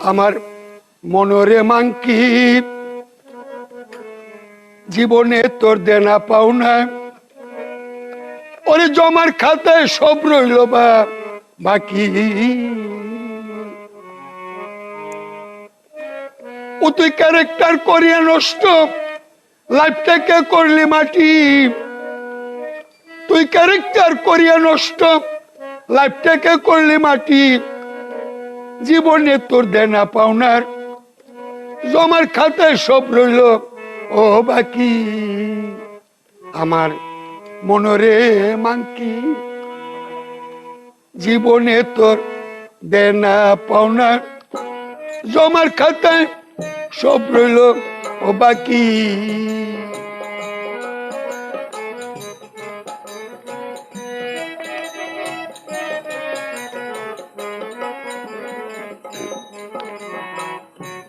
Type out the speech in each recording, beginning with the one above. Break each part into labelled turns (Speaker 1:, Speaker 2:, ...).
Speaker 1: আমার মনরে মাংকি জীবনে তোর দেনা পাও পাওনা ওরে জমার খাতায় সব রইল বা বাকি। ও তুই ক্যারেক্টার করিয়া নষ্ট। লাইফটাকে করলি মাটি? তুই ক্যারেক্টার করিয়া নষ্ট। লাইফটাকে করলি মাটি? জীবনে তোর দেনা পাওনার জমার খাতায় সব রইল। ও বাকি, আমার মনরে মাংকি জীবনে তোর দেনা পাওনার জমার খাতায় সব রইল। ও বাকি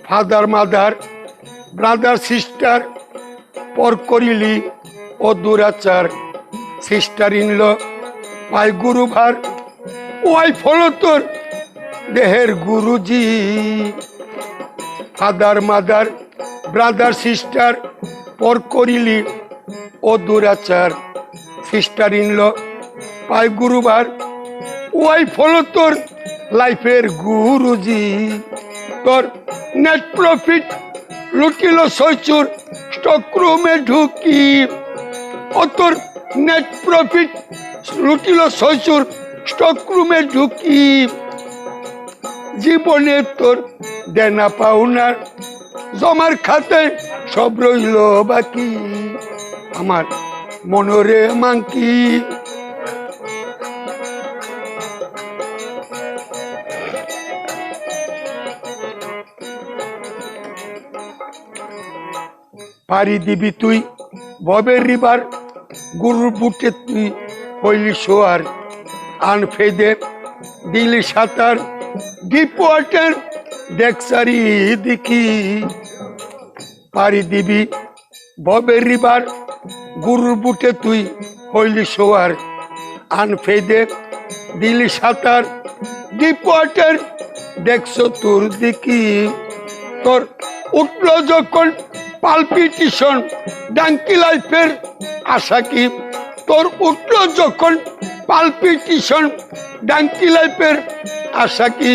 Speaker 1: ফাদার মাদার ব্রাদার সিস্টার পর করিলি ও দুরাচার সিস্টার ইনল পাই গুরু ভার ওয়াই ফলো তোর, দেহের গুরুজি। ফাদার মাদার ব্রাদার সিস্টার পর করিলি ও দুরাচার সিস্টার ইনল পাই গুরুবার ওয়াই ফলো তোর, লাইফের গুরুজি। তোর নেট প্রফিট লুটিল সৈচুর স্টক রুমে ঢুকি। ও তোর নেট প্রফিট লুটিল সৈচুর স্টক রুমে ঢুকি। জীবনে তোর দেনা পাওনার জমার খাতে সব রইল বাকি। আমার মনরে মাংকি পারি দিবি তুই। ববের রিবার গুরুর বুটে তুই হইলি শোয়ার আনফেদে দিলি সাঁতার। ডিপ ওয়াটার দেখি পারি দিবি ববের রিবার গুরুর বুটে তুই হইলি শোয়ার আনফেদে দিলি সাঁতার। ডিপ দেখছ তোর দেখি তোর উঠল যখন পালপিটিশন, ডাঙ্কি লাইফের আশা কি? তোর উঠল যখন পালপিটিশন, ডাঙ্কি লাইফের আশা কি?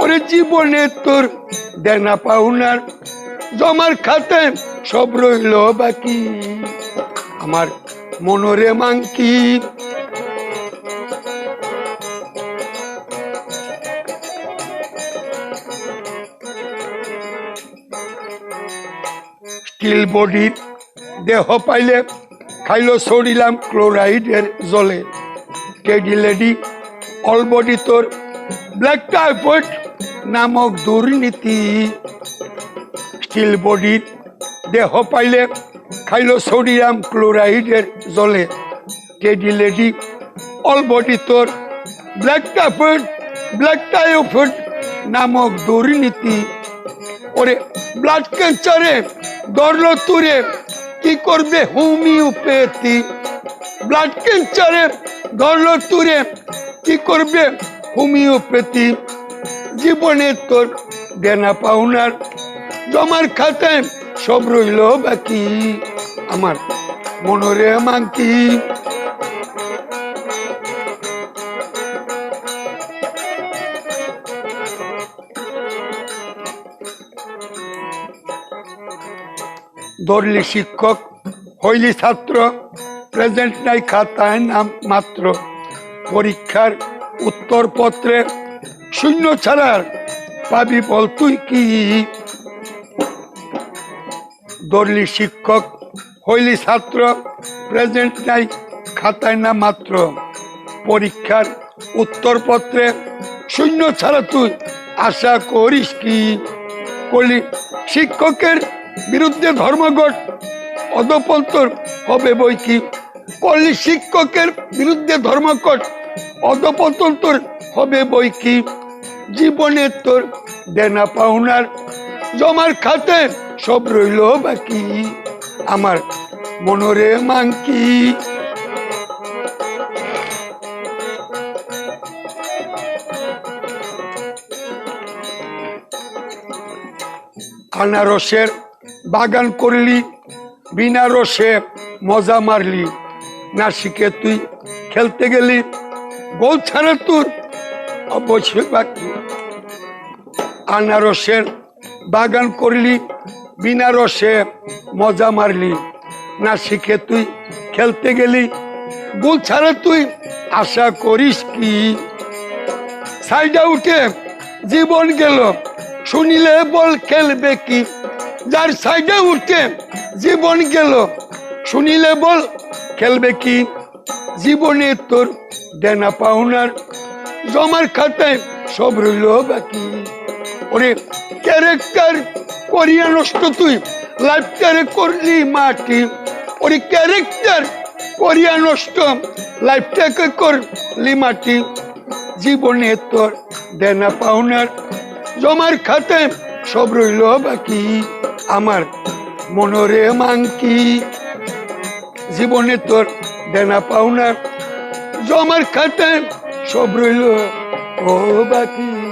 Speaker 1: ওরে জীবনে তোর দেনা পাওনার জমার খাতে সব রইল বাকি। আমার মনরে মাংকি স্টিল বডির দেহ পাইলে খাইলো সরিলাম ক্লোরাইডের জলে। টেডি লেডি, অল বডি তোর ব্ল্যাক টাইফয়েড নামক দুর্নীতি স্টিল বডির দেহ পাইলে খাইলো সোডিয়াম ক্লোরাইডের জলে। টেডি লেডি, অল বডি তোর ব্ল্যাক টাইফয়েড ব্ল্যাক টাইফয়েড নামক দুর্নীতি ওরে ব্লাড ক্যান্সারে ধরলো তুরে। কি করবে হোমিওপ্যাথি? ব্লাড ক্যান্সারে ধরলো তুরে। কি করবে হোমিওপ্যাথি? জীবনে তোর দেনা পাওনার জমার খাতায় সব রইল বাকি। আমার মনরে মাংকি ধরলি শিক্ষক হইলি ছাত্র প্রেজেন্ট নাই খাতায় নাম মাত্র। পরীক্ষার উত্তরপত্রে শূন্য ছাড়ার পাবি বল তুই কি? ধরলি শিক্ষক হইলি ছাত্র প্রেজেন্ট নাই খাতায় না মাত্র। পরীক্ষার উত্তরপত্রে শূন্য ছাড়া তুই আশা করিস কি? করলি শিক্ষকের বিরুদ্ধে ধর্মঘট অধপন্তর হবে বই কি? করলি শিক্ষকের বিরুদ্ধে ধর্মঘট অধপতন্তর হবে বই কি? জীবনে তোর দেনা পাওনার জমার খাতে সব রইল বাকি। আমার মনরে মাংকি আনারসের বাগান করলি, বিনা রসে মজা মারলি। না শিখে তুই খেলতে গেলি, গোল ছাড়া তোর অবশ্যই বাকি। আনারসের বাগান করলি, বিনা রসে মজা মারলি। না শিখে তুই খেলতে গেলি, গোল ছাড়া তুই আশা করিস কি? সাইডা উঠে জীবন গেল, শুনিলে বল খেলবে কি? যার সাইডে উঠে জীবন গেল। শুনিলে বল, খেলবে কি? জীবনে তোর দেনা পাওনার জমার খাতায় সব রইল বাকি। ওরে, ক্যারেক্টার করিয়া নষ্ট তুই লাইফটারে করলি মাটি। ওরে, ক্যারেক্টার করিয়া নষ্ট লাইফটাকে করলি মাটি। জীবনে তোর দেনা পাওনার জমার খাতায় সব রইল বাকি। আমার মনোরে মাংকি। জীবনে তোর দেনা পাওনার জমার খাতায় সব রইল। ও বাকি।